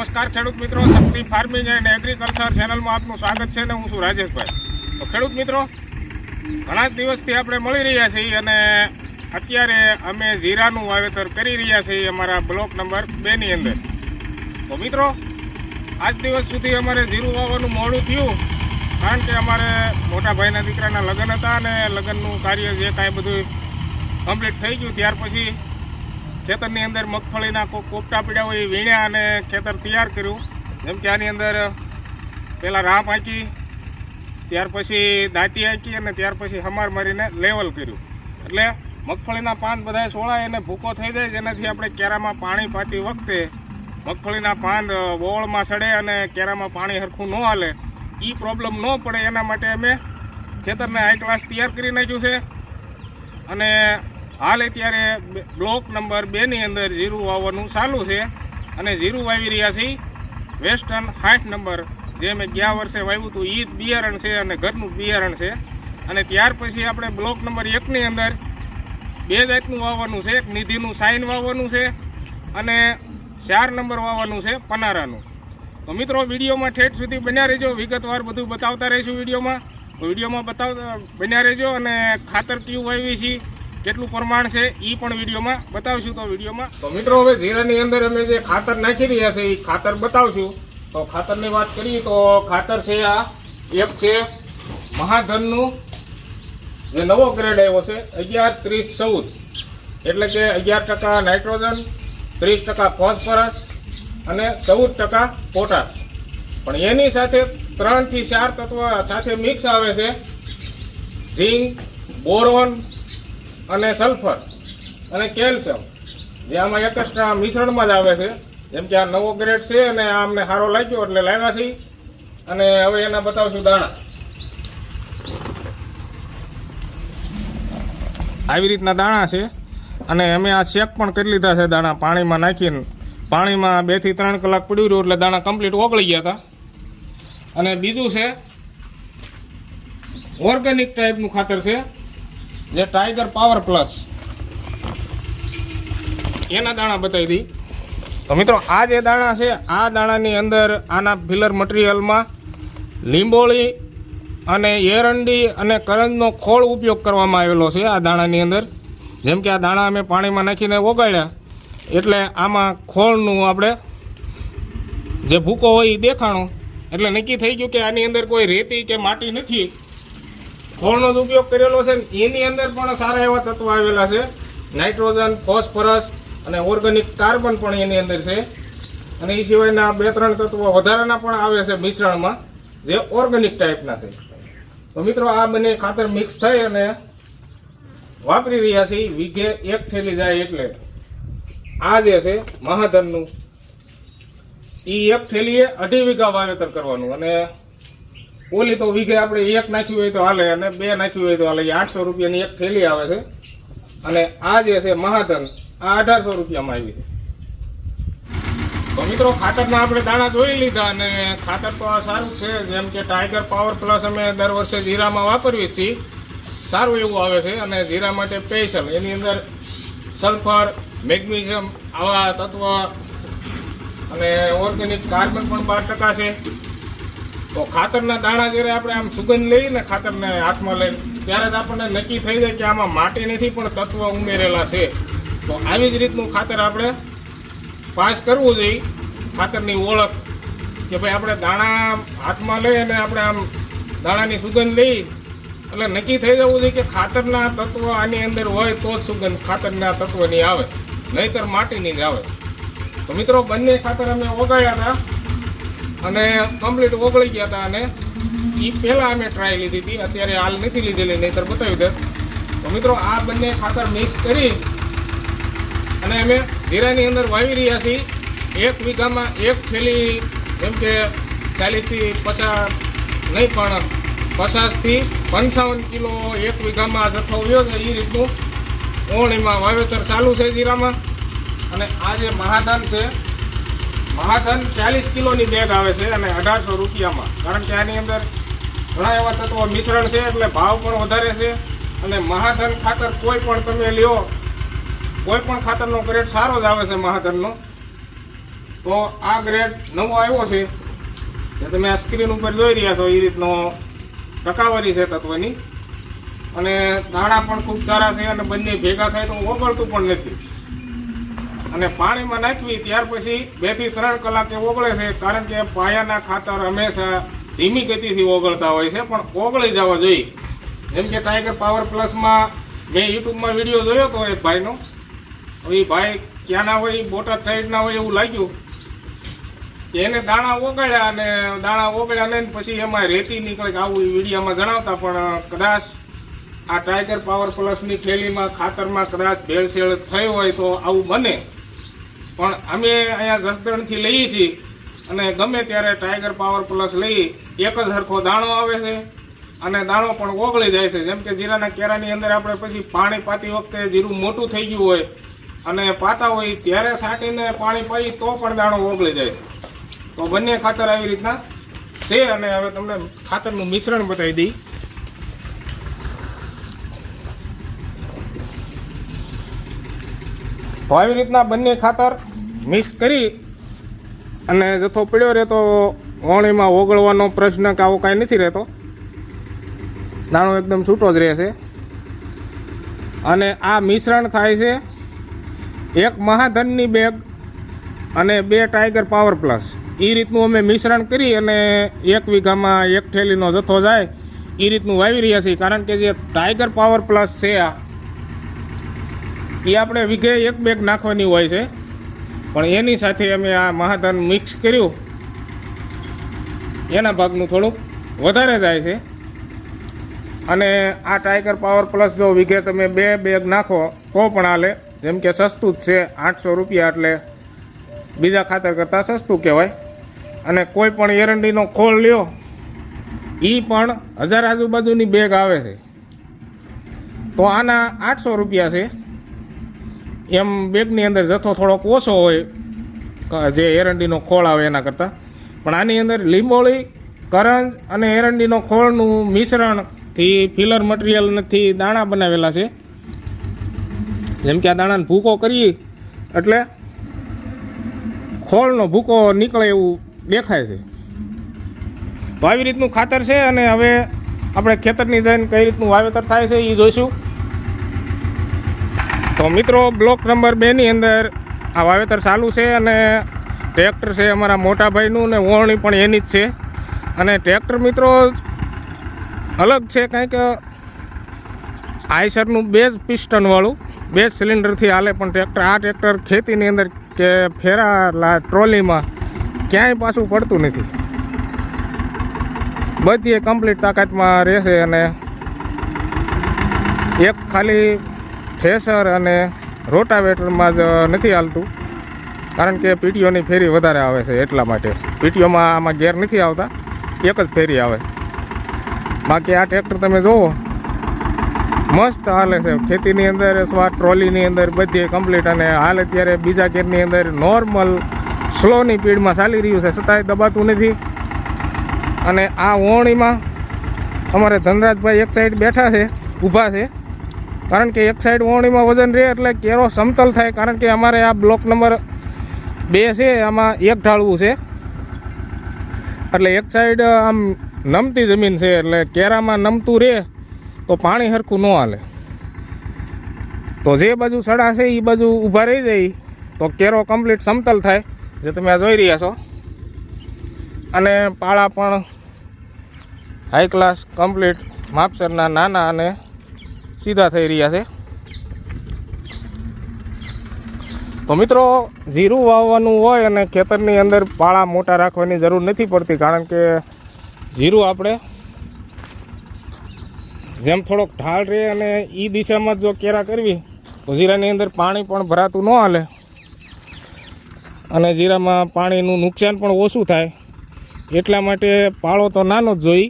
નમસ્કાર ખેડૂત મિત્રો શક્તિ ફાર્મિંગ એન્ડ એગ્રીકલ્ચર ચેનલમાં આપનું સ્વાગત છે ને હું છું રાજેશભાઈ. તો ખેડૂત મિત્રો, ઘણા જ દિવસથી આપણે મળી રહ્યા છીએ અને અત્યારે અમે જીરાનું વાવેતર કરી રહ્યા છીએ અમારા બ્લોક નંબર બેની અંદર. તો મિત્રો, આજ દિવસ સુધી અમારે જીરું વાવવાનું મોડું થયું, કારણ કે અમારે મોટા ભાઈના દીકરાના લગ્ન હતા અને લગ્નનું કાર્ય જે કાંઈ બધું કમ્પ્લીટ થઈ ગયું, ત્યાર પછી ખેતરની અંદર મગફળીના કોપટા પીડ્યા હોય એ વીણ્યા અને ખેતર તૈયાર કર્યું. જેમ કે આની અંદર પહેલાં રાહ પાકી ત્યાર પછી દાંતી આંકી અને ત્યાર પછી હમાર મારીને લેવલ કર્યું. એટલે મગફળીના પાન બધાય સોળાય અને ભૂકો થઈ જાય જેનાથી આપણે કેરામાં પાણી પાતી વખતે મગફળીના પાન વોળમાં સડે અને કેરામાં પાણી હરખું ન હાલે. એ પ્રોબ્લેમ ન પડે. એના માટે અમે ખેતરને હાઈ ક્લાસ તૈયાર કરી નાખ્યું છે. અને હાલ અત્યારે બ્લોક નંબર બેની અંદર જીરું વાવવાનું ચાલુ છે. અને જીરું વાવી રહ્યા છીએ. વેસ્ટર્ન સાઠ નંબર જે મેં ગયા વર્ષે વાવ્યું હતું એ બિયારણ છે અને ઘરનું બિયારણ છે. અને ત્યાર પછી આપણે બ્લોક નંબર એકની અંદર બે જાતનું વાવવાનું છે. એક નિધિનું સાઇન વાવવાનું છે અને ચાર નંબર વાવવાનું છે પનારાનું. તો મિત્રો, વિડીયોમાં ઠેઠ સુધી બન્યા રહેજો. વિગતવાર બધું બતાવતા રહીશું વિડીયોમાં. વિડીયોમાં બતાવતા બન્યા રહેજો અને ખાતર કયું વાવી છીએ? કેટલું પ્રમાણ છે એ પણ વિડીયોમાં બતાવશું. તો વિડીયોમાં તો મિત્રો, હવે જીરાની અંદર અમે જે ખાતર નાખી રહ્યા છે એ ખાતર બતાવશું. તો ખાતરની વાત કરીએ તો ખાતર છે આ, એક છે મહાધનનું જે નવો ગ્રેડ આવ્યો છે, અગિયાર ત્રીસ ચૌદ. એટલે કે અગિયાર ટકા નાઇટ્રોજન, ત્રીસ ટકા ફોસ્ફરસ અને ચૌદ ટકા પોટાશ. પણ એની સાથે ત્રણથી ચાર તત્વ સાથે મિક્સ આવે છે. ઝીંક, બોરોન અને સલ્ફર અને કેલ્શિયમ જે આમાં એક જ મિશ્રણમાં જ આવે છે. જેમ કે આ નવો ગ્રેડ છે અને આ અમને સારો લાગ્યો, એટલે લાવ્યા છીએ. અને હવે એના બતાવશું દાણા. આવી રીતના દાણા છે. અને અમે આ શેક પણ કરી લીધા છે દાણા પાણીમાં નાખીને. પાણીમાં બેથી ત્રણ કલાક પડ્યું રહ્યું, એટલે દાણા કમ્પ્લીટ ઓગળી ગયા હતા. અને બીજું છે ઓર્ગેનિક ટાઈપનું ખાતર છે. જે ટાઈગર પાવર પ્લસ એના દાણા બતાવી દઈ. તો મિત્રો, આ જે દાણા છે, આ દાણાની અંદર આના ફિલર મટીરિયલમાં લીંબોળી અને એરંડી અને કરંજનો ખોળ ઉપયોગ કરવામાં આવેલો છે આ દાણાની અંદર. જેમ કે આ દાણા અમે પાણીમાં નાખીને ઓગાળ્યા, એટલે આમાં ખોળનું આપણે જે ભૂકો હોય એ દેખાણો. એટલે નક્કી થઈ ગયું કે આની અંદર કોઈ રેતી કે માટી નથી. ખોળનો જ ઉપયોગ કરેલો છે એની અંદર પણ સારા એવા તત્વો આવેલા છે. નાઇટ્રોજન, ફોસ્ફરસ અને ઓર્ગેનિક કાર્બન પણ એની અંદર છે. અને એ સિવાયના બે ત્રણ તત્વો વધારાના પણ આવે છે મિશ્રણમાં, જે ઓર્ગેનિક ટાઈપના છે. તો મિત્રો આ બંને ખાતર મિક્સ થઈ અને વાપરી રહ્યા છે વીઘે એક થેલી જાય એટલે. આ જે છે મહાધનનું એ એક થેલીએ અઢી વીઘા વાવેતર કરવાનું. અને ઓલી તો વીઘે આપણે એક નાખ્યું હોય તો હાલે અને બે નાખ્યું હોય તો હાલે. આઠસો રૂપિયાની એક થેલી આવે છે. અને આ જે છે મહાધન, આ અઢારસો રૂપિયામાં આવી છે. તો મિત્રો ખાતરના આપણે દાણા જોઈ લીધા અને ખાતર તો આ સારું છે. જેમ કે ટાઈગર પાવર પ્લસ અમે દર વર્ષે જીરામાં વાપરીએ છીએ. સારું એવું આવે છે અને જીરા માટે સ્પેશિયલ એની અંદર સલ્ફર મેગ્નેશિયમ આવા તત્વ અને ઓર્ગેનિક કાર્બન પણ બાર ટકા છે. તો ખાતરના દાણા જ્યારે આપણે આમ સુગંધ લઈએ ને ખાતરને હાથમાં લઈને, ત્યારે જ આપણને નક્કી થઈ જાય કે આમાં માટી નથી, પણ તત્વ ઉમેરેલા છે. તો આવી જ રીતનું ખાતર આપણે પાસ કરવું જોઈએ, ખાતરની ઓળખ કે ભાઈ આપણે દાણા હાથમાં લઈ અને આપણે આમ દાણાની સુગંધ લઈ, એટલે નક્કી થઈ જવું જોઈએ કે ખાતરના તત્વ આની અંદર હોય તો જ સુગંધ ખાતરના તત્વની આવે, નહીતર માટીની જ આવે. તો મિત્રો, બંને ખાતર અમે ઓગાળ્યા હતા. અને કમ્પ્લીટ ઓગળી ગયા હતા અને એ પહેલાં અમે ટ્રાય લીધી હતી, અત્યારે હાલ નથી લીધેલી, નહીતર બતાવી દે તો મિત્રો, આ બંને ખાતર મિક્સ કરી અને અમે જીરાની અંદર વાવી રહ્યા છીએ. એક વીઘામાં એક થેલી, જેમ કે ચાલીસથી પચાસ, નહીં પણ પચાસથી પંચાવન કિલો એક વીઘામાં જથ્થો વ્યો છે એ રીતનું. ઓણીમાં વાવેતર ચાલુ છે જીરામાં અને આ જે મહાદાન છે મહાધન ચાલીસ કિલોની બેગ આવે છે અને અઢારસો રૂપિયામાં. કારણ કે આની અંદર ઘણા એવા તત્વો મિશ્રણ છે એટલે ભાવ પણ વધારે છે અને મહાધન ખાતર કોઈ પણ તમે લ્યો, કોઈ પણ ખાતરનો ગ્રેડ સારો જ આવે છે મહાધનનો. તો આ ગ્રેડ નવો આવ્યો છે. જે તમે આ સ્ક્રીન ઉપર જોઈ રહ્યા છો, એ રીતનો ટકાવારી છે તત્વની. અને દાણા પણ ખૂબ સારા છે અને બંને ભેગા થાય તો ઓગળતું પણ નથી. અને પાણીમાં નાખવી ત્યાર પછી બેથી ત્રણ કલાકે ઓગળે છે, કારણ કે પાયાના ખાતર હંમેશા ધીમી ગતિથી ઓગળતા હોય છે, પણ ઓગળી જવા જોઈએ. જેમ કે ટાઈગર પાવર પ્લસમાં મેં યુટ્યુબમાં વીડિયો જોયો હતો એક ભાઈનો. એ ભાઈ ક્યાંના હોય બોટાદ સાઈડના હોય એવું લાગ્યું. એને દાણા ઓગળ્યા અને દાણા ઓગળ્યા ને પછી એમાં રેતી નીકળે આવું વિડીયામાં જણાવતા, પણ કદાચ આ ટાઈગર પાવર પ્લસની થેલીમાં, ખાતરમાં કદાચ ભેળસેળ થઈ હોય તો આવું બને. પણ અમે અહીંયા ગસદણથી લઈએ છીએ અને ગમે ત્યારે ટાઈગર પાવર પ્લસ લઈ એક જ સરખો દાણો આવે છે અને દાણો પણ ઓગળી જાય છે. જેમ કે જીરાના કેરાની અંદર આપણે પછી પાણી પાતી વખતે જીરું મોટું થઈ ગયું હોય અને પાતા હોય ત્યારે છાંટીને પાણી પાઈ તો પણ દાણો ઓગળી જાય છે. તો બંને ખાતર આવી રીતના છે અને હવે તમને ખાતરનું મિશ્રણ બતાવી દઈ. તો આવી રીતના બંને ખાતર મિક્સ કરી અને જથ્થો પડ્યો રહેતો, ઓણીમાં ઓગળવાનો પ્રશ્ન કે આવો કાંઈ નથી રહેતો. દાણો એકદમ છૂટો જ રહે છે. અને આ મિશ્રણ થાય છે એક મહાધનની બેગ અને બે ટાઈગર પાવર પ્લસ. એ રીતનું અમે મિશ્રણ કરી અને એક વીઘામાં એક થેલીનો જથ્થો જાય એ રીતનું વાવી રહ્યા છીએ. કારણ કે જે ટાઈગર પાવર પ્લસ છે આ એ આપણે વીઘે એક બેગ નાખવાની હોય છે. પણ એની સાથે અમે આ મહાધન મિક્સ કર્યું. એના ભાગનું થોડુંક વધારે જાય છે. અને આ ટાઈગર પાવર પ્લસ જો વીઘે તમે બે બેગ નાખો, તો પણ હાલે. જેમ કે સસ્તું જ છે, આઠસો રૂપિયા એટલે બીજા ખાતર કરતાં સસ્તું કહેવાય. અને કોઈ પણ એરંડીનો ખોલ લ્યો એ પણ હજાર આજુબાજુની બેગ આવે છે. તો આના આઠસો રૂપિયા છે. એમ બેગની અંદર જથ્થો થોડોક ઓછો હોય જે એરંડીનો ખોળ આવે એના કરતાં. પણ આની અંદર લીંબોળી, કરંજ અને એરંડીનો ખોળનું મિશ્રણથી ફિલર મટીરિયલથી દાણા બનાવેલા છે. જેમ કે આ દાણાને ભૂકો કરીએ, એટલે ખોળનો ભૂકો નીકળે એવું દેખાય છે. તો આવી રીતનું ખાતર છે અને હવે આપણે ખેતરની જઈને કઈ રીતનું વાવેતર થાય છે એ જોઈશું. તો મિત્રો બ્લોક નંબર બેની અંદર આ વાવેતર ચાલુ છે અને ટ્રેક્ટર છે અમારા મોટાભાઈનું ને ઓળણી પણ એની જ છે. અને ટ્રેક્ટર મિત્રો અલગ છે કંઈક, આઈસરનું બેઝ પિસ્ટનવાળું બેઝ સિલિન્ડરથી હાલે, પણ ટ્રેક્ટર આ ટ્રેક્ટર ખેતીની અંદર કે ફેરા ટ્રોલીમાં ક્યાંય પાછું પડતું નથી. બધી કમ્પ્લીટ તાકાતમાં રહેશે અને એક ખાલી થ્રેસર અને રોટાવેટરમાં જ નથી હાલતું. કારણ કે પીટીઓની ફેરી વધારે આવે છે એટલા માટે. પીટીઓમાં આમાં ગેર નથી આવતા. એક જ ફેરી આવે. બાકી આ ટ્રેક્ટર તમે જુઓ મસ્ત હાલે છે. ખેતીની અંદર અથવા ટ્રોલીની અંદર બધી કમ્પ્લીટ અને હાલ અત્યારે બીજા ગેરની અંદર નોર્મલ સ્લોની સ્પીડમાં ચાલી રહ્યું છે. છતાંય દબાતું નથી. અને આ ઓણીમાં અમારે ધનરાજભાઈ એક સાઈડ બેઠા છે, ઊભા છે. કારણ કે એક સાઈડ ઓણીમાં વજન રહે એટલે કેરો સમતલ થાય. કારણ કે અમારે આ બ્લોક નંબર બે છે, આમાં એક ઢાળવું છે. એટલે એક સાઈડ આમ નમતી જમીન છે, એટલે કેરામાં નમતું રહે તો પાણી સરખું ન હાલે. તો જે બાજુ સડા છે એ બાજુ ઊભા રહી જાય, તો કેરો કમ્પ્લીટ સમતલ થાય, જે તમે જોઈ રહ્યા છો. અને પાળા પણ હાઈ ક્લાસ કમ્પ્લીટ માપસરના નાના અને સીધા થઈ રહ્યા છે. તો મિત્રો, જીરું વાવવાનું હોય અને ખેતરની અંદર પાળા મોટા રાખવાની જરૂર નથી પડતી, કારણ કે જીરું આપણે જેમ થોડોક ઢાળ રહે અને એ દિશામાં જ કેરા કરવી, તો જીરાની અંદર પાણી પણ ભરાતું ન હાલે. અને જીરામાં પાણીનું નુકસાન પણ ઓછું થાય. એટલા માટે પાળો તો નાનો જ જોઈ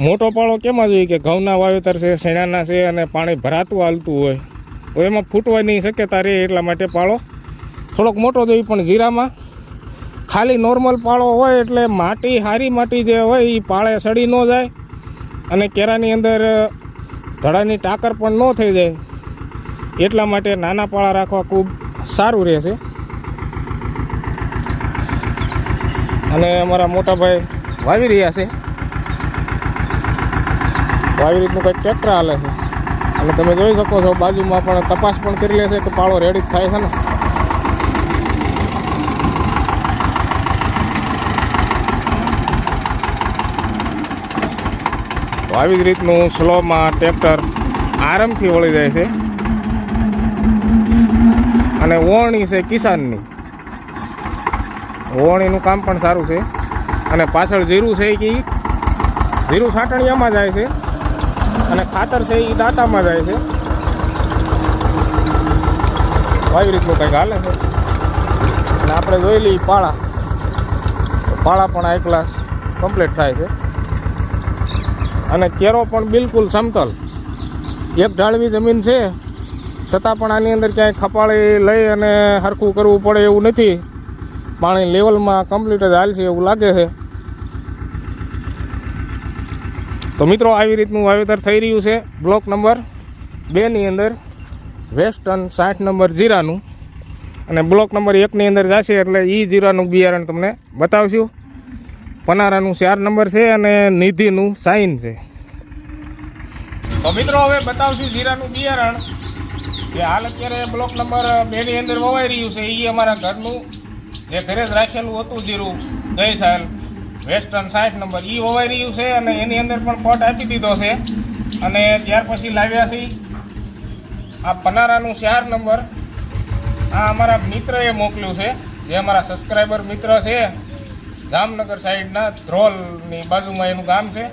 મોટો પાળો કેમાં જોઈએ કે ઘઉંના વાવેતર છે, શેણાના છે અને પાણી ભરાતું હાલતું હોય. તો એમાં ફૂટવાની શક્યતા રહે એટલા માટે પાળો થોડોક મોટો જોઈએ, પણ જીરામાં ખાલી નોર્મલ પાળો હોય એટલે માટી સારી માટી જે હોય એ પાળે સડી ન જાય અને કેરાની અંદર ધડાની ટાકર પણ ન થઈ જાય. એટલા માટે નાના પાળા રાખવા ખૂબ સારું રહેશે અને અમારા મોટા ભાઈ વાવી રહ્યા છે. આવી રીતનું કંઈક ટ્રેક્ટર હાલે છે. અને તમે જોઈ શકો છો, બાજુમાં પણ તપાસ પણ કરી લે છે કે પાળો રેડી થાય છે ને. તો આવી જ રીતનું સ્લોમાં ટ્રેક્ટર આરામથી વળી જાય છે. અને ઓવણી છે કિસાનની. ઓવણીનું કામ પણ સારું છે. અને પાછળ જીરું છે કે જીરું સાંટણિયામાં જાય છે. અને ખાતર છે એ દાંતામાં જાય છે. આવી રીતનું કંઈક હાલે છે. અને આપણે જોઈ લઈએ પાળા. પાળા પણ આ ક્લાસ કમ્પ્લીટ થાય છે. અને કેરો પણ બિલકુલ સમતલ. એક ઢાળવી જમીન છે. છતાં પણ આની અંદર ક્યાંય ખપાળી લઈ અને હરખું કરવું પડે એવું નથી. પાણી લેવલમાં કમ્પ્લીટ જ હાલશે એવું લાગે છે. તો મિત્રો, આવી રીતનું વાવેતર થઈ રહ્યું છે. બ્લોક નંબર બેની અંદર વેસ્ટર્ન સાઠ નંબર જીરાનું. અને બ્લોક નંબર એકની અંદર જશે એટલે એ જીરાનું બિયારણ તમને બતાવશું. પનારાનું ચાર નંબર છે અને નિધિનું સાઈન છે. તો મિત્રો, હવે બતાવશું જીરાનું બિયારણ. કે હાલ અત્યારે બ્લોક નંબર બેની અંદર વવાઈ રહ્યું છે. એ અમારા ઘરનું જે ઘરે જ રાખેલું હતું જીરું, ગઈ સાલ. વેસ્ટર્ન સાઠ નંબર. એ વવાઈ રહ્યું છે અને એની અંદર પણ પોટ આપી દીધો છે. અને ત્યાર પછી લાવ્યા છે આ પનારાનું ચાર નંબર. આ અમારા મિત્રએ મોકલ્યું છે. જે અમારા સબસ્ક્રાઈબર મિત્ર છે, જામનગર સાઈડના ધ્રોલની બાજુમાં એનું ગામ છે.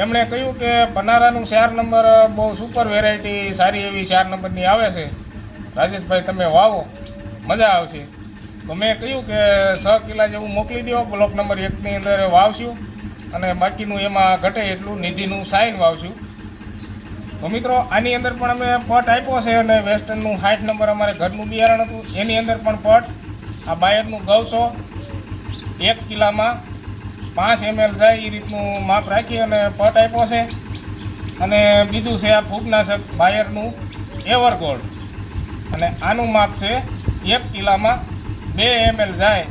એમણે કહ્યું કે પનારાનું ચાર નંબર બહુ સુપર વેરાયટી સારી એવી ચાર નંબરની આવે છે. રાજેશભાઈ, તમે વાવો. મજા આવશે. મેં કહ્યું કે છ કિલા જેવું મોકલી દો, બ્લોક નંબર એકની અંદર વાવશું અને બાકીનું એમાં ઘટે એટલું નિધિનું સાઇન વાવશું. તો મિત્રો, આની અંદર પણ અમે પટ આપ્યો છે અને વેસ્ટર્નનું સાઠ નંબર અમારે ઘરનું બિયારણ હતું. એની અંદર પણ પટ આ બાયરનું ગવસો એક કિલામાં પાંચ એમએલ જાય એ રીતનું માપ રાખી અને પટ આપ્યો છે. અને બીજું છે આ ફૂગનાશક બાયરનું એવરગોલ્ડ અને આનું માપ છે એક કિલામાં બે એમએલ જાય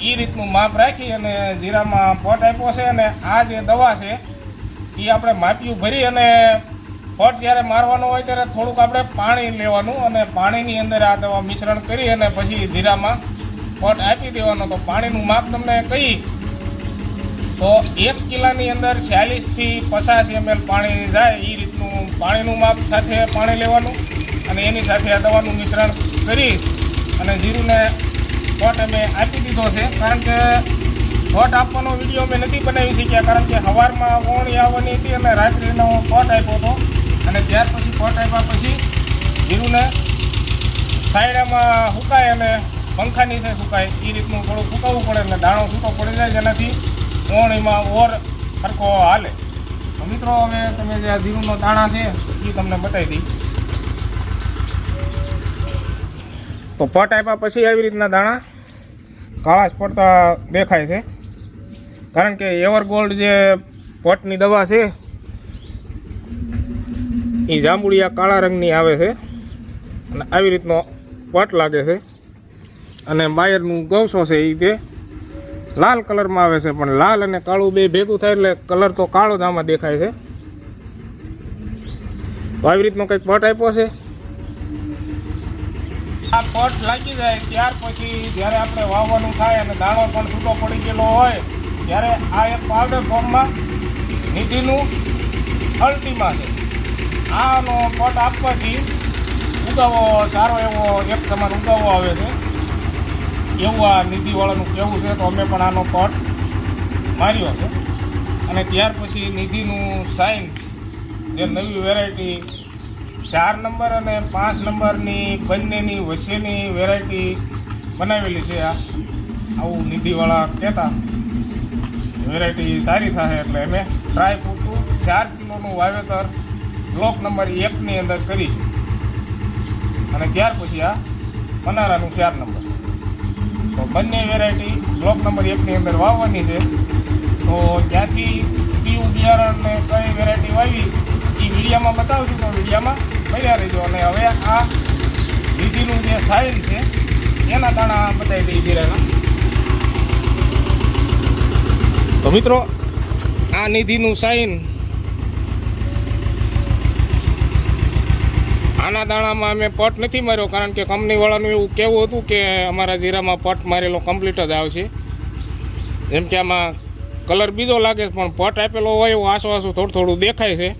એ રીતનું માપ રાખી અને જીરામાં પોટ આપ્યો છે અને આ જે દવા છે એ આપણે માપિયું ભરી અને પોટ જ્યારે મારવાનો હોય ત્યારે થોડુંક આપણે પાણી લેવાનું અને પાણીની અંદર આ દવા મિશ્રણ કરી અને પછી જીરામાં પોટ આપી દેવાનો. તો પાણીનું માપ તમને કહી, તો એક કિલાની અંદર ચાલીસથી પચાસ એમએલ પાણી જાય એ રીતનું પાણીનું માપ સાથે પાણી લેવાનું અને એની સાથે આ દવાનું મિશ્રણ કરી અને જીરુંને પટ અમે આપી દીધો છે, કારણ કે પટ આપવાનો વીડિયો અમે નથી બનાવી શક્યા, કારણ કે સવારમાં ઓણી આવવાની હતી અને રાત્રિનો પટ આપ્યો હતો. અને ત્યાર પછી પટ આપ્યા પછી જીરુંને સાયડામાં સુકાય અને પંખા નીચે સુકાય. એ રીતનું થોડું સુકાવવું પડે એટલે દાણો છૂટો પડી જાય જેનાથી ઓણીમાં ઓર સરખો હાલે. મિત્રો, હવે તમે જે આ જીરુંનો દાણા છે એ તમને બતાવી દઈ. તો પટ આપ્યા પછી આવી રીતના દાણા કાળાશ પડતા દેખાય છે. કારણ કે એવર જે પટની દવા છે એ જાંબુડિયા કાળા રંગની આવે છે અને આવી રીતનો પટ લાગે છે. અને બાયરનું ગવસો છે એ તે લાલ કલરમાં આવે છે, પણ લાલ અને કાળું બે ભેગું થાય એટલે કલર તો કાળો જ આમાં દેખાય છે. આવી રીતનો કંઈક પટ આપ્યો છે. આ પટ લાગી જાય ત્યાર પછી જ્યારે આપણે વાવવાનું થાય અને દાણો પણ છૂટો પડી ગયેલો હોય, ત્યારે આ એક પાવડર ફોર્મમાં નિધિનું અલ્ટીમાં છે. આનો પટ આપવાથી ઉગાવો સારો એવો એક સમાન ઉગાવો આવે છે. એવું આ નિધિવાળાનું કહેવું છે તો અમે પણ આનો પટ માર્યો છે. અને ત્યાર પછી નિધિનું સાઈન જે નવી વેરાયટી ચાર નંબર અને પાંચ નંબરની બંનેની વચ્ચેની વેરાયટી બનાવેલી છે આ. આવું નિધિવાળા કહેતા. વેરાયટી સારી થશે એટલે અમે ટ્રાય પૂરતું ચાર કિલોનું વાવેતર બ્લોક નંબર એકની અંદર કરી છે. અને ત્યાર પછી આ મનારાનું ચાર નંબર. તો બંને વેરાયટી બ્લોક નંબર એકની અંદર વાવવાની છે. તો ત્યાંથી પીયું બિયારણ ને કઈ વેરાયટી વાવી, એ વિડીયામાં બતાવશું તો વિડીયામાં મળ્યા રહીજો. અને હવે આ વિધિનું જે સાઈન છે, એના દાણા બતાવી દઈએ જીરાના તો મિત્રો, આ નિધિનું સાઈન આના દાણામાં અમે પટ નથી માર્યો, કારણ કે કંપનીવાળાનું એવું કહેવું હતું કે અમારા જીરામાં પટ મારેલો કમ્પ્લીટ જ આવશે. જેમ કે આમાં કલર બીજો લાગે પણ પટ આપેલો હોય એવું આસો આસું થોડું થોડું દેખાય છે.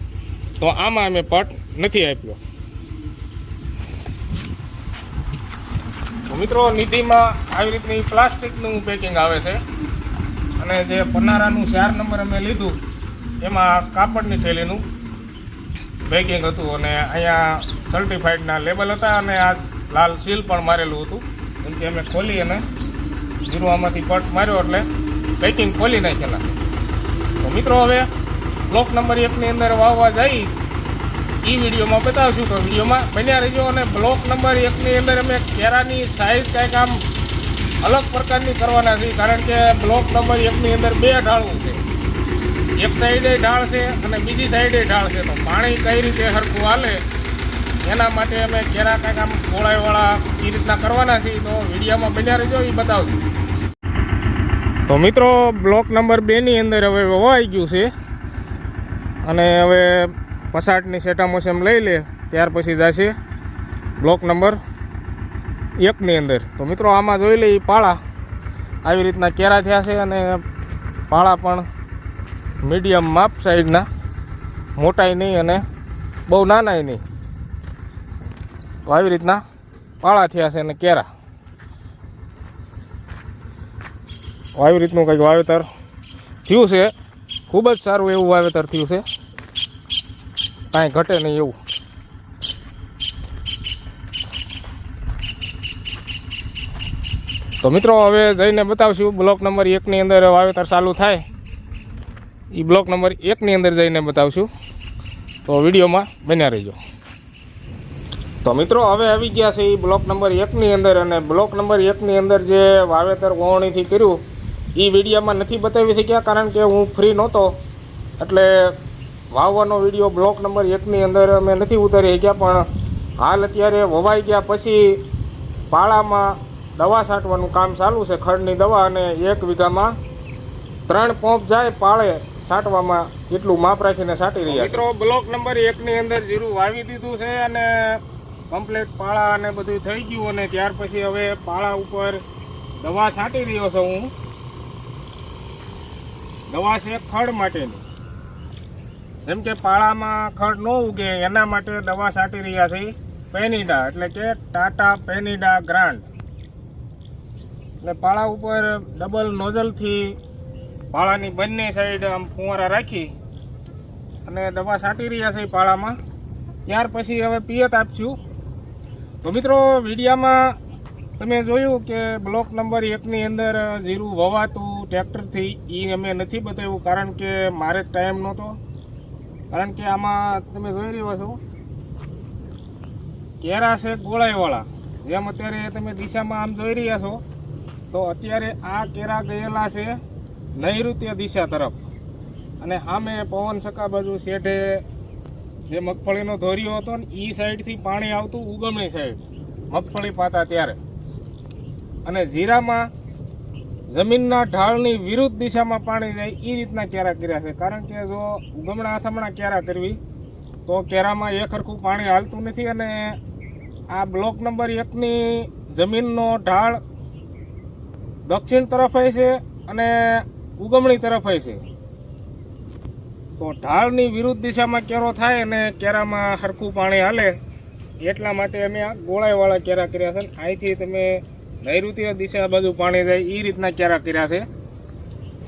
તો આમાં અમે પટ નથી આપ્યો. મિત્રો, નિધિમાં આવી રીતની પ્લાસ્ટિકનું પેકિંગ આવે છે. અને જે પન્નારાનું ચાર નંબર અમે લીધું, એમાં કાપડની થેલીનું પેકિંગ હતું અને અહીંયા સર્ટિફાઈડના લેબલ હતા અને આ લાલ સીલ પણ મારેલું હતું. એમ કે અમે ખોલી અને જીરવામાંથી પટ માર્યો એટલે પેકિંગ ખોલી નાખેલા. તો મિત્રો, હવે બ્લોક નંબર એકની અંદર વાવવા જઈ એ વિડીયોમાં બતાવશું તો વિડીયોમાં બન્યા રહેજો અને બ્લોક નંબર એકની અંદર અમે કેરાની સાઇઝ કાંઈક આમ અલગ પ્રકારની કરવાના છે કારણ કે બ્લોક નંબર એકની અંદર બે ઢાળવું છે. એક સાઈડે ઢાળ છે અને બીજી સાઈડે ઢાળ છે. તો પાણી કઈ રીતે હરખું હાલે, એના માટે અમે કેરા કાંઈક આમ કોળાઈવાળા એ રીતના કરવાના છીએ. તો વિડીયોમાં બન્યા રહેજો એ બતાવશું. તો મિત્રો, બ્લોક નંબર બેની અંદર હવે વવાઈ ગયું છે. અને હવે પસાટની સેટામોસેમ લઈ લે, ત્યાર પછી જશે બ્લોક નંબર એકની અંદર. તો મિત્રો આમાં જોઈ લઈએ પાળા આવી રીતના કેરા થયા છે અને પાળા પણ મીડિયમ માપ સાઈઝના મોટાઈ નહીં અને બહુ નાનાય નહીં. તો આવી રીતના પાળા થયા છે અને કેરા. આવી રીતનું કંઈક વાવેતર થયું છે. ખૂબ જ સારું એવું વાવેતર થયું છે. કાંઈ ઘટે નહીં એવું. તો મિત્રો, હવે જઈને બતાવશું. બ્લોક નંબર એકની અંદર વાવેતર ચાલુ થાય. એ બ્લોક નંબર એકની અંદર જઈને બતાવશું. તો વિડીયોમાં બન્યા રહીજો. તો મિત્રો, હવે આવી ગયા છે એ બ્લોક નંબર એકની અંદર અને બ્લોક નંબર એકની અંદર જે વાવેતર વહોણીથી કર્યું એ વિડીયોમાં નથી બતાવી શક્યા કારણ કે હું ફ્રી નહોતો. એટલે વાવવાનો વીડિયો બ્લોક નંબર એકની અંદર અમે નથી ઉતારી શક્યા, પણ હાલ અત્યારે વવાઈ ગયા પછી પાળામાં દવા છાંટવાનું કામ ચાલુ છે, ખડની દવા અને એક વીઘામાં ત્રણ પંપ જાય પાળે છાંટવામાં એટલું માપ રાખીને છાંટી રહ્યા મિત્રો, બ્લોક નંબર એકની અંદર જીરું વાવી દીધું છે અને કમ્પ્લેટ પાળા અને બધું થઈ ગયું અને ત્યાર પછી હવે પાળા ઉપર દવા છાંટી રહ્યો છું હું. દવા છે ખડ માટેની. જેમ કે પાળામાં ખડ ન ઉગે, એના માટે દવા છાંટી રહ્યા છે પેનિડા, એટલે કે ટાટા પેનિડા ગ્રાન્ડ એટલે પાળા ઉપર ડબલ નોઝલથી પાળાની બંને સાઈડ આમ ફુવારા રાખી અને દવા છાંટી રહ્યા છે પાળામાં. ત્યાર પછી હવે પિયત આપશું. તો મિત્રો, વિડીયામાં તમે જોયું કે બ્લોક નંબર એકની અંદર જીરું વવાતું ટ્રેક્ટરથી એ અમે નથી બતાવ્યું, કારણ કે મારે જ ટાઈમ નહોતો. કારણ કે આમાં તમે જોઈ રહ્યો છો, કેરા છે ગોળાઈવાળા. જેમ અત્યારે તમે દિશામાં આમ જોઈ રહ્યા છો, તો અત્યારે આ કેરા ગયેલા છે નૈઋત્ય દિશા તરફ. અને સામે પવન સકા બાજુ શેઠે જે મગફળીનો ધોર્યો હતો ને એ સાઈડથી પાણી આવતું ઉગમણી સાઈડ, મગફળી પાતા ત્યારે. અને જીરામાં જમીનના ઢાળની વિરુદ્ધ દિશામાં પાણી જાય એ રીતના કેરા કર્યા છે. કારણ કે જો ઉગમણા અથમણા કેરા કરવી, તો કેરામાં એક ખરખું પાણી હાલતું નથી અને આ બ્લોક નંબર એકની જમીનનો ઢાળ દક્ષિણ તરફ હોય છે અને ઉગમણી તરફ હોય છે. તો ઢાળની વિરુદ્ધ દિશામાં કેરો થાય અને કેરામાં હરખું પાણી હાલે, એટલા માટે અમે આ ગોળાઈવાળા કેરા કર્યા છે. અહીંથી તમે નૈઋત્ય દિશા બાજુ પાણી જાય એ રીતના ક્યારા કર્યા છે.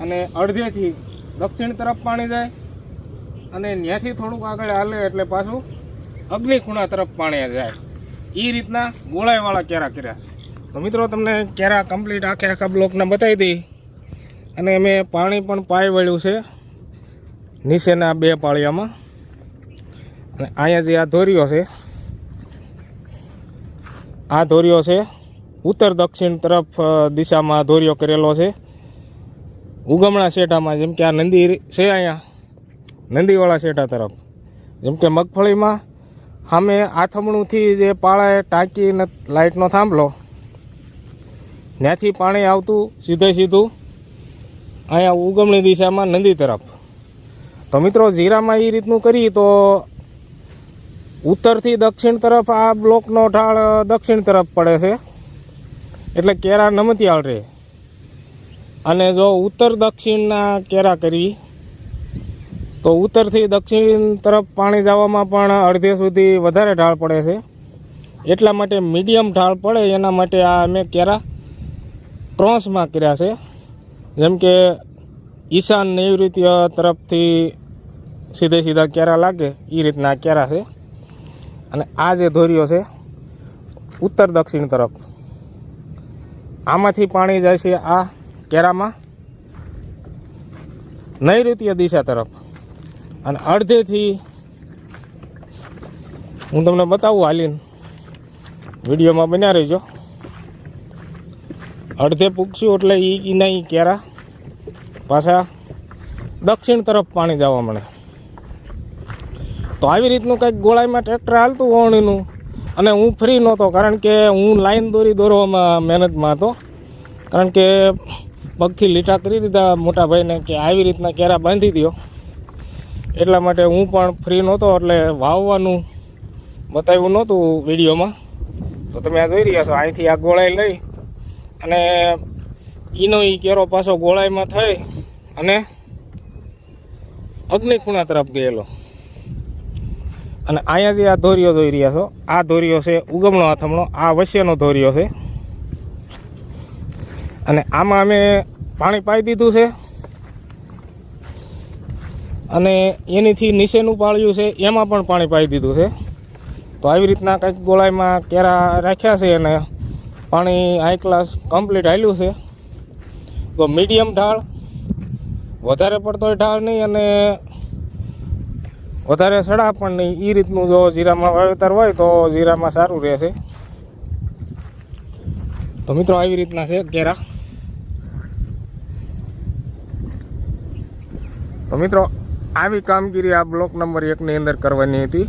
અને અડધેથી દક્ષિણ તરફ પાણી જાય અને ત્યાંથી થોડુંક આગળ હાલે એટલે પાછું અગ્નિ ખૂણા તરફ પાણી જાય. એ રીતના ગોળાઈવાળા કેરા કર્યા છે. તો મિત્રો, તમને ક્યારા કમ્પ્લીટ આખે આખા બ્લોકના બતાવી દઈ. અને મેં પાણી પણ પાઈ વળ્યું છે નીચેના બે પાળિયામાં. અને અહીંયા જે આ ધોરીઓ છે, આ ધોરીઓ છે ઉત્તર દક્ષિણ તરફ દિશામાં ધોર્યો કરેલો છે. ઉગમણા શેઠામાં જેમ કે આ નંદી છે અહીંયા, નંદીવાળા શેઠા તરફ. જેમ કે મગફળીમાં સામે આથમણુંથી જે પાળાએ ટાંકી લાઇટનો થાંભલો, ત્યાંથી પાણી આવતું સીધે સીધું અહીંયા ઉગમણી દિશામાં નદી તરફ. તો મિત્રો જીરામાં એ રીતનું કરીએ તો ઉત્તરથી દક્ષિણ તરફ આ બ્લોકનો ઢાળ દક્ષિણ તરફ પડે છે. એટલે કેરા નમતિયાળ રહે અને જો ઉત્તર દક્ષિણના કેરા કરવી તો ઉત્તરથી દક્ષિણ તરફ પાણી જવામાં પણ અડધે સુધી વધારે ઢાળ પડે છે. એટલા માટે મીડિયમ ઢાળ પડે, એના માટે આ અમે કેરા ક્રોસમાં કર્યા છે. જેમ કે ઈશાન નૈઋત્ય તરફથી સીધે સીધા કેરા લાગે એ રીતના કેરા છે. અને આ જે ધોરીઓ છે, ઉત્તર દક્ષિણ તરફ. આમાંથી પાણી જાય છે આ કેરામાં નૈઋત્ય દિશા તરફ. અને અડધેથી હું તમને બતાવું હાલીને. વિડીયોમાં બન્યા રહીજો. અડધે પૂગશું એટલે એ એના ઈ કેરા પાછા દક્ષિણ તરફ પાણી જવા મળે. તો આવી રીતનું કંઈક ગોળાઈમાં ટ્રેક્ટર હાલતું વોણીનું અને હું ફ્રી નહોતો, કારણ કે હું લાઈન દોરી દોરવામાં મહેનતમાં હતો. કારણ કે પગથી લીટા કરી દીધા મોટા ભાઈને કે આવી રીતના કેરા બાંધી દો એટલા માટે હું પણ ફ્રી નહોતો, એટલે વાવવાનું બતાવ્યું નહોતું વિડીયોમાં. તો તમે આ જોઈ રહ્યા છો, અહીંથી આ ગોળાઈ લઈ અને એનો એ કેરો પાછો ગોળાઈમાં થઈ અને અગ્નિ ખૂણા તરફ ગયેલો. અને અહીંયા જે આ ધોરીઓ જોઈ રહ્યા છો, આ ધોરીઓ છે ઉગમણો આથમણો, આ વશ્યનો ધોરીઓ છે. અને આમાં અમે પાણી પાઈ દીધું છે. અને એનીથી નીચેનું પાળ્યું છે, એમાં પણ પાણી પાઈ દીધું છે. તો આવી રીતના કંઈક ગોળાઈમાં કેરા રાખ્યા છે અને પાણી હાઈ ક્લાસ કમ્પ્લીટ હાલ્યું છે. તો મીડિયમ ઢાળ, વધારે પડતો ઢાળ નહીં અને વધારે સડા, પણ નહીં એ રીતનું જો જીરામાં વાવેતર હોય તો જીરામાં સારું રહેશે. તો મિત્રો આવી રીતના છે કેરા. તો મિત્રો આવી કામગીરી આ બ્લોક નંબર એકની અંદર કરવાની હતી.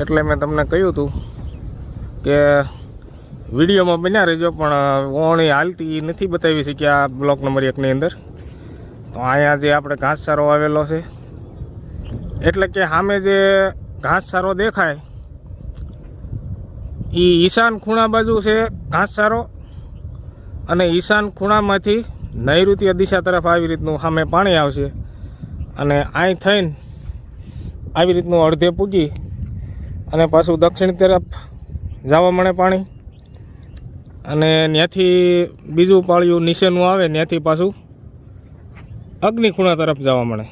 એટલે મેં તમને કહ્યું હતું કે વિડીયોમાં બન્યા રહેજો, પણ ઓણી હાલતી નથી બતાવી શક્યા આ બ્લોક નંબર એકની અંદર. તો અહીંયા જે આપણે ઘાસચારો આવેલો છે એટલે કે સામે જે ઘાસચારો દેખાય એ ઈશાન ખૂણા બાજુ છે ઘાસચારો અને ઈશાન ખૂણામાંથી નૈઋત્ય દિશા તરફ આવી રીતનું સામે પાણી આવશે અને અહીં થઈને આવી રીતનું અડધે પૂગી અને પાછું દક્ષિણ તરફ જવા મળે પાણી. અને ત્યાંથી બીજું પાળિયું નીચેનું આવે, ત્યાંથી પાછું અગ્નિ ખૂણા તરફ જવા મળે.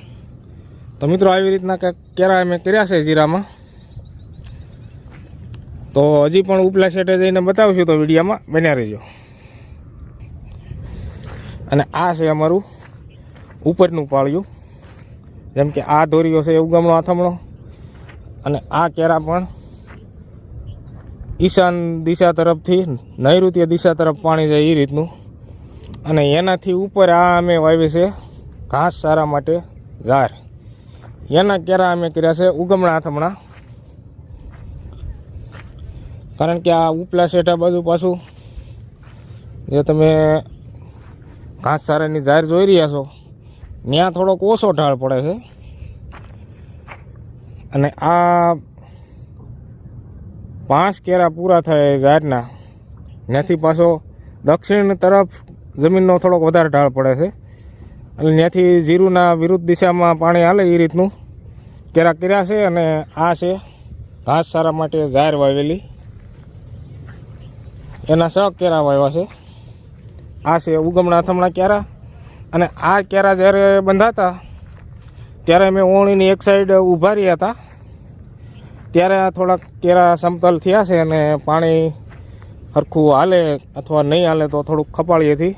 તો મિત્રો આવી રીતના કંઈક કેરા અમે કર્યા છે જીરામાં. તો હજી પણ ઉપલા સેટે જઈને બતાવશું તો વિડીયોમાં. બન્યા રહેજો. અને આ છે અમારું ઉપરનું પાળિયું. જેમ કે આ ધોરીઓ છે, ઉગમણો, આથમણો. અને આ કેરા પણ ઈશાન દિશા તરફથી, નૈઋત્ય દિશા તરફ પાણી જાય એ રીતનું. અને એનાથી ઉપર આ અમે વાવી છે ઘાસ સારા માટે ઝાર. એના કેરા અમે કર્યા છે ઉગમણા આથમણા. કારણ કે આ ઉપલા શેઠા બાજુ પાછું, જે તમે ઘાસ સારાની ઝાર જોઈ રહ્યા છો, ત્યાં થોડોક ઓછો ઢાળ પડે છે. અને આ પાંચ કેરા પૂરા થાય ઝાડના ત્યાંથી પાછો દક્ષિણ તરફ જમીનનો થોડોક વધારે ઢાળ પડે છે. અને ત્યાંથી જીરુના વિરુદ્ધ દિશામાં પાણી હાલે એ રીતનું. કેરા કર્યા છે અને આ છે. ઘાસ સારા માટે ઝાર વાવેલી. એના સ કેરા વાવ્યા છે. આ છે ઉગમણા થમણા કેરા. અને આ કેરા જ્યારે બંધાતા, ત્યારે મેં ઓણીની એક સાઈડ ઊભા રહ્યા હતા. ત્યારે આ થોડાક કેરા સમતલ થયા છે અને પાણી સરખું હાલે અથવા નહીં હાલે તો થોડુંક ખપાળીએથી.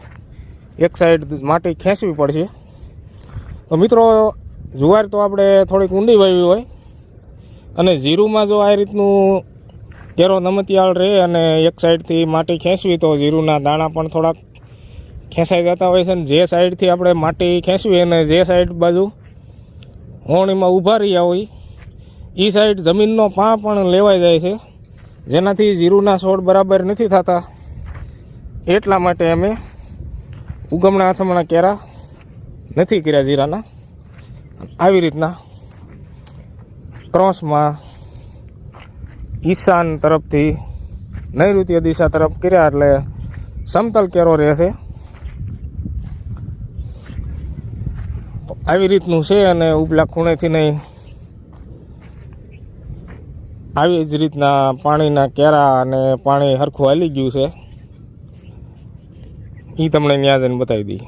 એક સાઈડ માટી ખેંચવી પડશે. તો મિત્રો, જુવાર તો આપણે થોડીક ઊંડી વાવી હોય. અને જીરુમાં જો આ રીતનું કેરો નમતિયાળ રહે અને એક સાઈડથી માટી ખેંચવી, તો જીરુના દાણા પણ થોડાક ખેંચાઈ જતા હોય છે. ને જે સાઈડથી આપણે માટી ખેંચવી અને જે સાઈડ બાજુ હોણીમાં ઊભા રહ્યા હોય એ સાઈડ જમીનનો પા પણ લેવાઈ જાય છે. જેનાથી જીરુના છોડ બરાબર નથી થતા. એટલા માટે અમે ઉગમણા અથમણા કેરા નથી કર્યા જીરાના. આવી રીતના ક્રોસમાં ઈશાન તરફથી નૈઋત્ય દિશા તરફ કર્યા એટલે સમતલ કેરો રહેશે. આવી રીતનું છે અને ઉપલા ખૂણેથી નહીં. આવી જ રીતના પાણીના કેરા અને પાણી હરખું હાલી ગયું છે. એ તમને ત્યાં જઈને બતાવી દઈ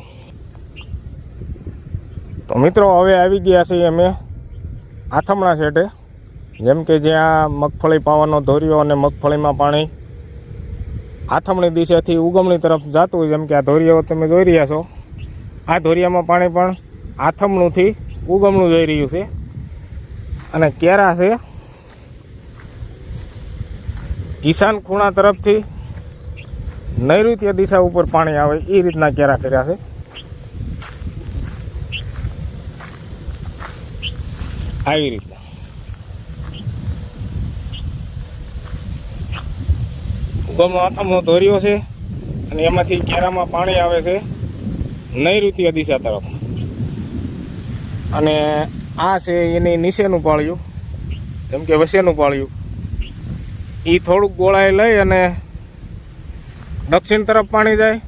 તો મિત્રો, હવે આવી ગયા છીએ અમે આથમણા શેઠે. જેમ કે જ્યાં મગફળી પાવાનો ધોર્યો અને મગફળીમાં પાણી આથમણી દિશાથી ઉગમણી તરફ જાતું જેમ કે આ ધોરિયો તમે જોઈ રહ્યા છો. આ ધોરિયામાં પાણી પણ આથમણુંથી ઉગમણું જઈ રહ્યું છે. અને કેરા છે ઈશાન ખૂણા તરફથી નૈઋત્ય દિશા ઉપર પાણી આવે, એ રીતના કેરા કર્યા છે. આવી રીતના ઉગમનો આથમનો ધોર્યો છે અને એમાંથી કેરામાં પાણી આવે છે નૈઋત્ય દિશા તરફ. અને આ છે એની નીચેનું પાળ્યું, જેમ કે વસેનું પાળ્યું. એ થોડુંક ગોળાએ લઈ અને દક્ષિણ તરફ પાણી જાય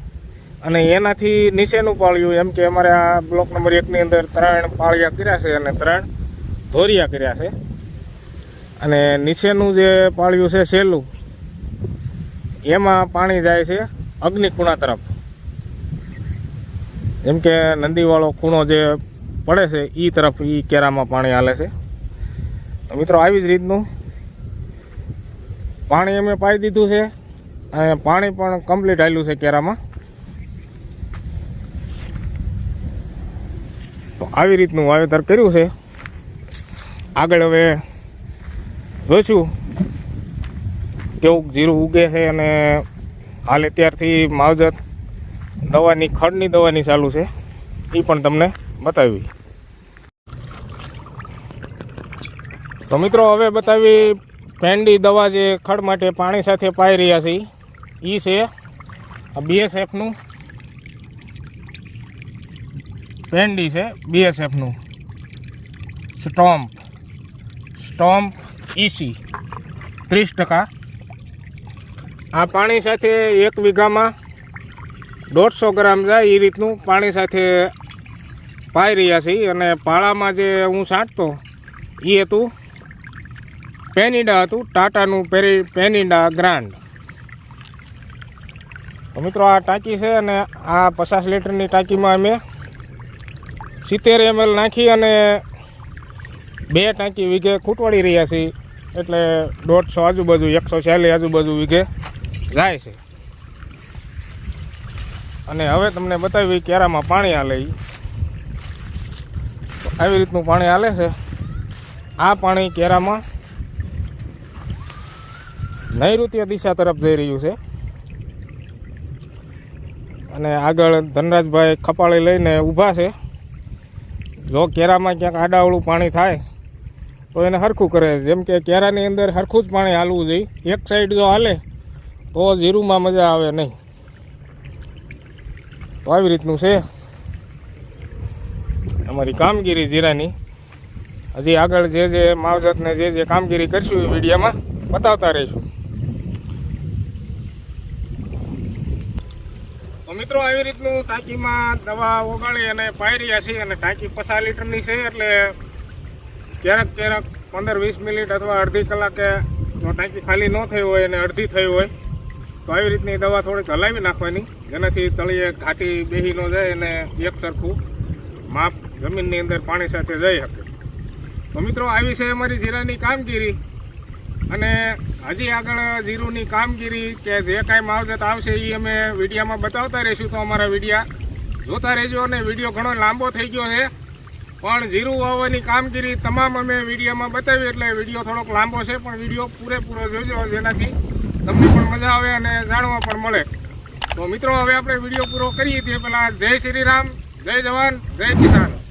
અને એનાથી નીચેનું પાળિયું, એમ કે અમારે આ બ્લોક નંબર એકની અંદર ત્રણ પાળિયા કર્યા છે અને ત્રણ ધોરિયા કર્યા છે. અને નીચેનું જે પાળિયું છે સહેલું એમાં પાણી જાય છે અગ્નિકુણા તરફ. જેમ કે નંદીવાળો ખૂણો જે પડે છે એ તરફ એ કેરામાં પાણી હાલે છે. તો મિત્રો, આવી જ રીતનું પાણી અમે પાઈ દીધું છે. અને પાણી પણ કમ્પ્લીટ આવેલું છે કેરામાં. તો આવી રીતનું વાવેતર કર્યું છે. આગળ હવે જોઈશું કેવું જીરું ઉગે છે અને હાલ અત્યારથી માવજત દવાની, ખડની દવાની ચાલુ છે. એ પણ તમને બતાવી. તો મિત્રો, હવે બતાવી પેન્ડી દવા જે ખડ માટે પાણી સાથે પાઈ રહ્યા છે એ છે બીએસએફનું પેન્ડી છે બીએસએફનું સ્ટોમ્પ. સ્ટોમ્પ ઈસી ત્રીસ ટકા. આ પાણી સાથે એક વીઘામાં દોઢસો ગ્રામ જાય એ રીતનું પાણી સાથે પાઈ રહ્યા છીએ. અને પાળામાં જે હું છાંટતો એ હતું પેનિડા હતું, ટાટાનું પેરી, પેનિડા ગ્રાન્ડ તો મિત્રો આ ટાંકી છે અને આ પચાસ લીટરની ટાંકીમાં અમે સિત્તેર એમએલ નાખી અને બે ટાંકી વીઘે ખૂટવાડી રહ્યા છીએ. એટલે દોઢસો આજુબાજુ, એકસો ચાલીસ આજુબાજુ વીઘે જાય છે. અને હવે તમને બતાવી કેરામાં પાણી હાલે. આવી રીતનું પાણી હાલે છે. આ પાણી કેરામાં નૈઋત્ય દિશા તરફ જઈ રહ્યું છે. અને આગળ ધનરાજભાઈ ખપાળી લઈને ઊભા છે. જો કેરામાં ક્યાંક આડાવળું પાણી થાય, તો એને સરખું કરે. જેમ કે કેરાની અંદર સરખું જ પાણી હાલવું જોઈએ. એક સાઈડ જો હાલે, તો જીરુમાં મજા આવે નહીં. તો આવી રીતનું છે. અમારી કામગીરી જીરાની હજી આગળ જે જે માવજતને જે જે કામગીરી કરશું એ વિડીયોમાં બતાવતા રહીશું. મિત્રો, આવી રીતનું ટાંકીમાં દવા ઓગાળી અને પાઈ રહ્યા છીએ અને ટાંકી પચાસ લીટરની છે એટલે ક્યારેક ક્યારેક પંદર વીસ મિનિટ અથવા અડધી કલાકે ટાંકી ખાલી ન થઈ હોય અને અડધી થઈ હોય, તો આવી રીતની દવા થોડીક હલાવી નાખવાની. જેનાથી તળીએ ઘાટી બેહી ન જાય અને એક સરખું માપ જમીનની અંદર પાણી સાથે જઈ શકે. તો મિત્રો, આવી છે અમારી જીરાની કામગીરી. અને હજી આગળ જીરુની કામગીરી કે જે કાંઈ માવજત આવશે એ અમે વિડીયામાં બતાવતા રહીશું તો અમારા વિડીયા જોતા રહેજો અને વીડિયો ઘણો લાંબો થઈ ગયો છે. પણ જીરું વાવવાની કામગીરી તમામ અમે વિડીયામાં બતાવી એટલે વીડિયો થોડોક લાંબો છે, પણ વીડિયો પૂરેપૂરો જોજો જેનાથી તમને પણ મજા આવે અને જાણવા પણ મળે. તો મિત્રો, હવે આપણે વીડિયો પૂરો કરીએ તે પહેલાં જય શ્રી રામ, જય જવાન, જય કિસાન.